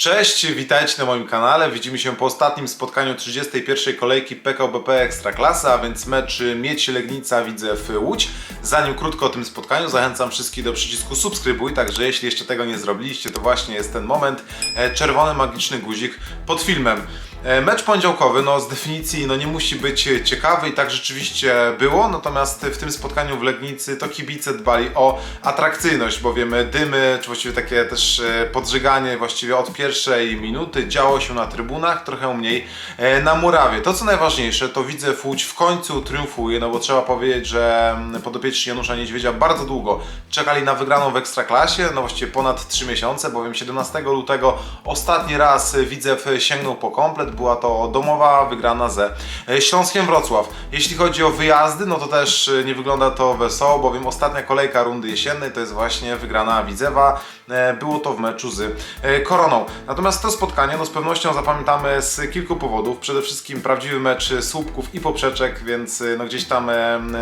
Cześć, witajcie na moim kanale. Widzimy się po ostatnim spotkaniu 31. kolejki PKBP Ekstraklasa, a więc mecz Miedź Legnica Widzew Łódź. Zanim krótko o tym spotkaniu, zachęcam wszystkich do przycisku subskrybuj, także jeśli jeszcze tego nie zrobiliście, to właśnie jest ten moment. E, Czerwony magiczny guzik pod filmem. E, Mecz poniedziałkowy, no z definicji no nie musi być ciekawy i tak rzeczywiście było, natomiast w tym spotkaniu w Legnicy to kibice dbali o atrakcyjność, bowiem dymy, czy właściwie takie też e, podżeganie właściwie od pierwszej minuty działo się na trybunach, trochę mniej na murawie. To co najważniejsze, to widzę Łódź w końcu triumfuje, no bo trzeba powiedzieć, że mm, podopieczni Janusza Niedźwiedzia bardzo długo czekali na wygraną w Ekstraklasie, no właściwie ponad 3 miesiące, bowiem 17 lutego ostatni raz Widzew sięgnął po komplet, była to domowa wygrana ze e, Śląskiem Wrocław. Jeśli chodzi o wyjazdy, no to też e, nie wygląda to wesoło, bowiem ostatnia kolejka rundy jesiennej to jest właśnie wygrana Widzewa. E, Było to w meczu z Koroną. Natomiast to spotkanie no z pewnością zapamiętamy z kilku powodów. Przede wszystkim prawdziwy mecz słupków i poprzeczek, więc no gdzieś tam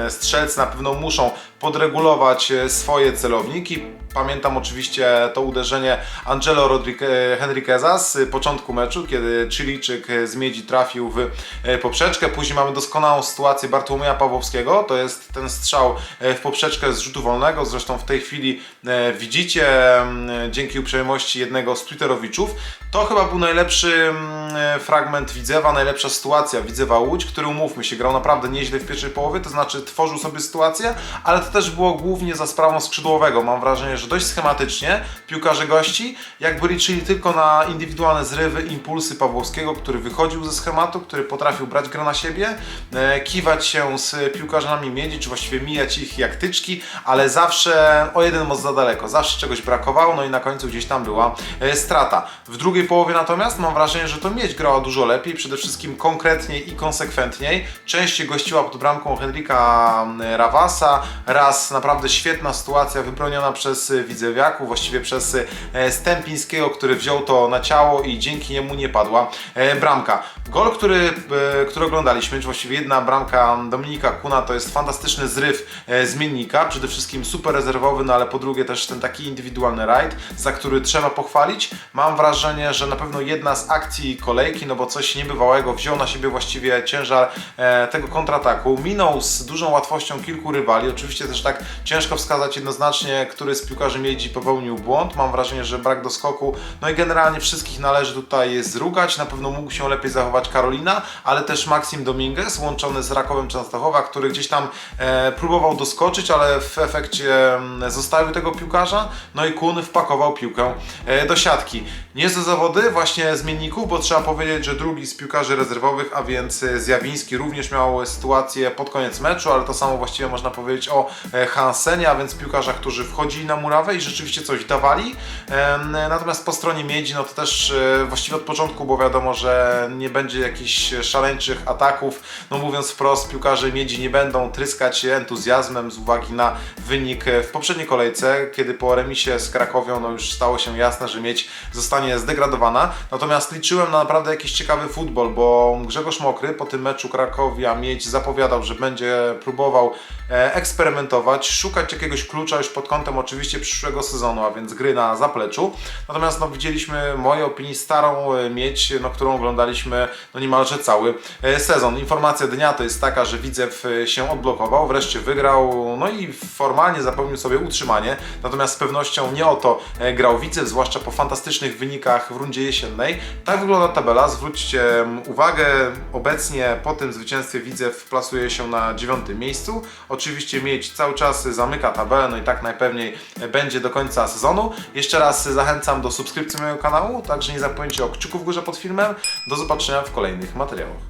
strzelcy na pewno muszą podregulować e, swoje celowniki. Pamiętam oczywiście to uderzenie Angelo Rodrigue- Henriqueza z początku meczu, kiedy Chilijczyk z miedzi trafił w e, poprzeczkę. Później mamy doskonałą sytuację Bartłomieja Pawłowskiego. To jest ten strzał e, w poprzeczkę z rzutu wolnego. Zresztą w tej chwili e, widzicie mm, dzięki uprzejmości jednego z Twitterowiczów. To chyba był najlepszy mm, e, fragment Widzewa, najlepsza sytuacja Widzewa Łódź, który umówmy się, grał naprawdę nieźle w pierwszej połowie, to znaczy tworzył sobie sytuację, ale to też było głównie za sprawą skrzydłowego. Mam wrażenie, że dość schematycznie piłkarze gości jakby liczyli tylko na indywidualne zrywy, impulsy Pawłowskiego, który wychodził ze schematu, który potrafił brać grę na siebie, e, kiwać się z piłkarzami miedzi, czy właściwie mijać ich jak tyczki, ale zawsze o jeden most za daleko, zawsze czegoś brakowało, no i na końcu gdzieś tam była e, strata. W drugiej połowie natomiast mam wrażenie, że to miedź grała dużo lepiej, przede wszystkim konkretniej i konsekwentniej. Częściej gościła pod bramką Henryka mm, Rawasa, raz naprawdę świetna sytuacja wybroniona przez e, Widzewiaków, właściwie przez e, Stępińskiego, który wziął to na ciało i dzięki niemu nie padła e, bramka. Gol, który, e, który oglądaliśmy, czy właściwie jedna bramka Dominika Kuna, to jest fantastyczny zryw e, zmiennika, przede wszystkim super rezerwowy, no ale po drugie też ten taki indywidualny rajd, za który trzeba pochwalić. Mam wrażenie, że na pewno jedna z akcji kolejki, no bo coś niebywałego, wziął na siebie właściwie ciężar e, tego kontrataku, minął z dużą łatwością kilku rywali, oczywiście też tak ciężko wskazać jednoznacznie, który z piłkarzy miedzi popełnił błąd, mam wrażenie, że brak doskoku, no i generalnie wszystkich należy tutaj zrugać, na pewno mógł się lepiej zachować Karolina, ale też Maxim Dominguez, łączony z Rakowem Częstochowa, który gdzieś tam e, próbował doskoczyć, ale w efekcie mm, zostawił tego piłkarza, no i Kun wpakował piłkę e, do siatki. Niezłe zawody właśnie zmienników, bo trzeba powiedzieć, że drugi z piłkarzy rezerwowych, a więc e, Zjawiński również miał sytuację pod koniec meczu, ale to samo właściwie można powiedzieć o e, Hansenie, a więc piłkarzach, którzy wchodzili na murawę i rzeczywiście coś dawali. Em, Natomiast po stronie Miedzi, no to też e, właściwie od początku było wiadomo, że nie będzie jakichś szaleńczych ataków. No mówiąc wprost, piłkarze Miedzi nie będą tryskać się entuzjazmem z uwagi na wynik w poprzedniej kolejce, kiedy po remisie z Krakowią no już stało się jasne, że Miedź zostanie zdegradowana. Natomiast liczyłem na naprawdę jakiś ciekawy futbol, bo Grzegorz Mokry po tym meczu Krakowia Miedź zapowiadał, że będzie próbował e, eksperymentować, szukać jakiegoś klucza już pod kątem oczywiście przyszłego sezonu, a więc gry na zapleczu. Natomiast no, widzieliśmy, w mojej opinii, starą e, miedź, no, którą oglądaliśmy no, niemalże cały e, sezon. Informacja dnia to jest taka, że Widzew e, się odblokował, wreszcie wygrał, no i formalnie zapewnił sobie utrzymanie. Natomiast z pewnością nie o to e, grał Widzew, zwłaszcza po fantastycznych wynikach w rundzie jesiennej. Tak wygląda tabela, zwróćcie mm, uwagę, obecnie po tym zwycięstwie Widzew plasuje się na dziewiątym miejscu. Oczywiście mieć cały czas zamyka tabelę, no i tak najpewniej będzie do końca sezonu. Jeszcze raz zachęcam do subskrypcji mojego kanału, także nie zapomnijcie o kciuku w górze pod filmem. Do zobaczenia w kolejnych materiałach.